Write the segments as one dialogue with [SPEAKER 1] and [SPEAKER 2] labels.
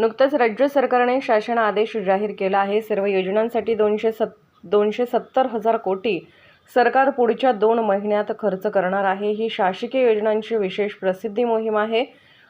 [SPEAKER 1] नुकतंच राज्य सरकारने शासन आदेश जाहीर केला आहे. सर्व योजनांसाठी दोनशे सत् दोनशे सत्तर हजार कोटी सरकार पुढच्या दोन महिन्यात खर्च करणार आहे. ही शासकीय योजनांची विशेष प्रसिद्धी मोहीम आहे.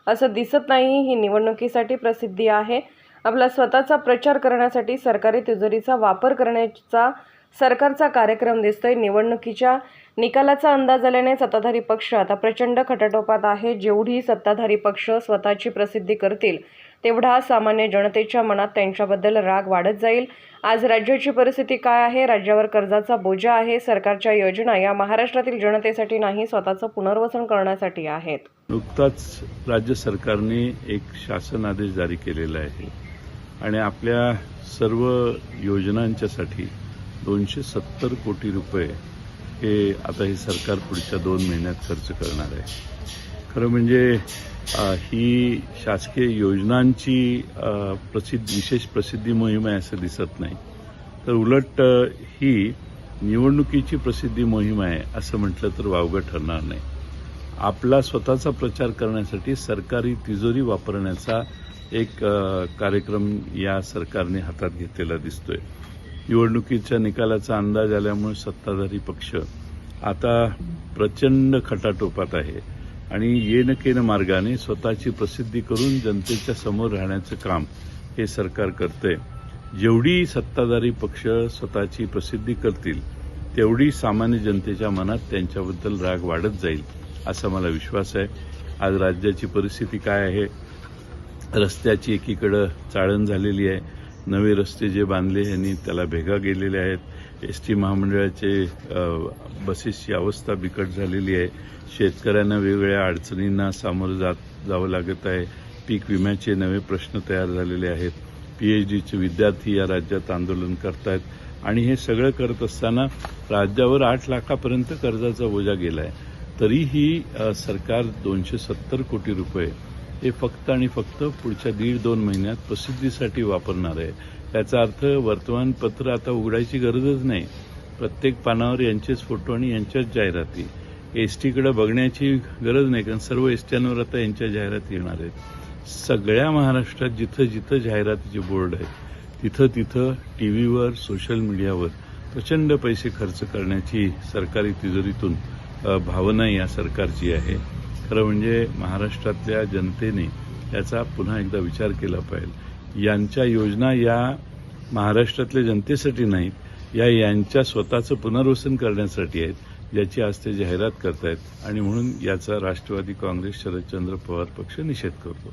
[SPEAKER 1] असं दिसत नाही ही निवडणुकीसाठी प्रसिद्धी आहे. आपला स्वतःचा प्रचार करण्यासाठी सरकारी तिजोरीचा वापर करण्याचा सरकारचा कार्यक्रम दिसतोय. निवडणुकीच्या निकालाचा अंदाज आल्याने सत्ताधारी पक्ष आता प्रचंड खटाटोपात आहे. जेवढी सत्ताधारी पक्ष स्वतःची प्रसिद्धी करतील तेवढा सामान्य जनतेच्या मनात त्यांच्याबद्दल राग वाढत जाईल. आज राज्याची परिस्थिती काय आहे? राज्यावर कर्जाचा बोजा आहे. सरकारच्या योजना या महाराष्ट्रातील जनतेसाठी नाही स्वतःचं पुनर्वसन करण्यासाठी आहेत.
[SPEAKER 2] नुकताच राज्य सरकारने एक शासन आदेश जारी केलेला आहे आणि आपल्या सर्व योजनांच्यासाठी दोनशे सत्तर कोटी रुपये हे आता हे सरकार पुढच्या दोन महिन्यात खर्च करणार आहे. खरं म्हणजे ही शासकीय योजनांची प्रसिद्ध विशेष प्रसिद्धी मोहीम आहे असं दिसत नाही. तर उलट ही निवडणुकीची प्रसिद्धी मोहीम आहे असं म्हटलं तर वावगं ठरणार नाही. आपला स्वतःचा प्रचार करण्यासाठी सरकारी तिजोरी वापरण्याचा एक कार्यक्रम या सरकारने हातात घेतलेला दिसतोय. निवडणुकीच्या निकालाचा अंदाज आल्यामुळे सत्ताधारी पक्ष आता प्रचंड खटाटोपात आहे. आणि येन केन मार्गाने स्वतःची प्रसिद्धी करून जनतेच्या समोर राहण्याचं काम हे सरकार करतंय. जेवढी सत्ताधारी पक्ष स्वतःची प्रसिद्धी करतील तेवढी सामान्य जनतेच्या मनात त्यांच्याबद्दल राग वाढत जाईल असा मला विश्वास आहे. आज राज्याची परिस्थिती काय आहे? रस्त्याची एकीकडं चाळण झालेली आहे. नवे रस्ते जे बांधले यांनी त्याला भेगा गेलेल्या आहेत. एस टी महामंडळाचे बसेसची अवस्था बिकट झालेली आहे. शेतकऱ्यांना वेगवेगळ्या अडचणींना सामोरं जात जावं लागत आहे. पीक विम्याचे नवे प्रश्न तयार झालेले आहेत. पीएचडीचे विद्यार्थी या राज्यात आंदोलन करतायत. आणि हे सगळं करत असताना राज्यावर आठ लाखापर्यंत कर्जाचा ओझा गेला आहे तरीही सरकार दोनशे सत्तर कोटी रुपये हे फक्त आणि फक्त पुढच्या दीड दोन महिन्यात प्रसिद्धीसाठी वापरणार आहे. याचा अर्थ वर्तमानपत्र आता उघडायची गरजच नाही. प्रत्येक पानावर यांचेच फोटो आणि यांच्याच जाहिराती. एसटीकडे बघण्याची गरज नाही कारण सर्व एसट्यांवर आता यांच्या जाहिराती येणार आहेत. सगळ्या महाराष्ट्रात जिथं जिथं जाहिरातीचे बोर्ड आहेत तिथं तिथं टी व्हीवर सोशल मीडियावर प्रचंड पैसे खर्च करण्याची सरकारी तिजोरीतून भावना या सरकारची आहे. खरं म्हणजे महाराष्ट्रातल्या जनतेने याचा पुन्हा एकदा विचार केला पाहिजे. यांच्या योजना या महाराष्ट्रातल्या जनतेसाठी नाहीत या यांच्या स्वतःचं पुनर्वसन करण्यासाठी आहेत ज्याची आज ते जाहिरात करतायत. आणि म्हणून याचा राष्ट्रवादी काँग्रेस शरदचंद्र पवार पक्ष निषेध करतो.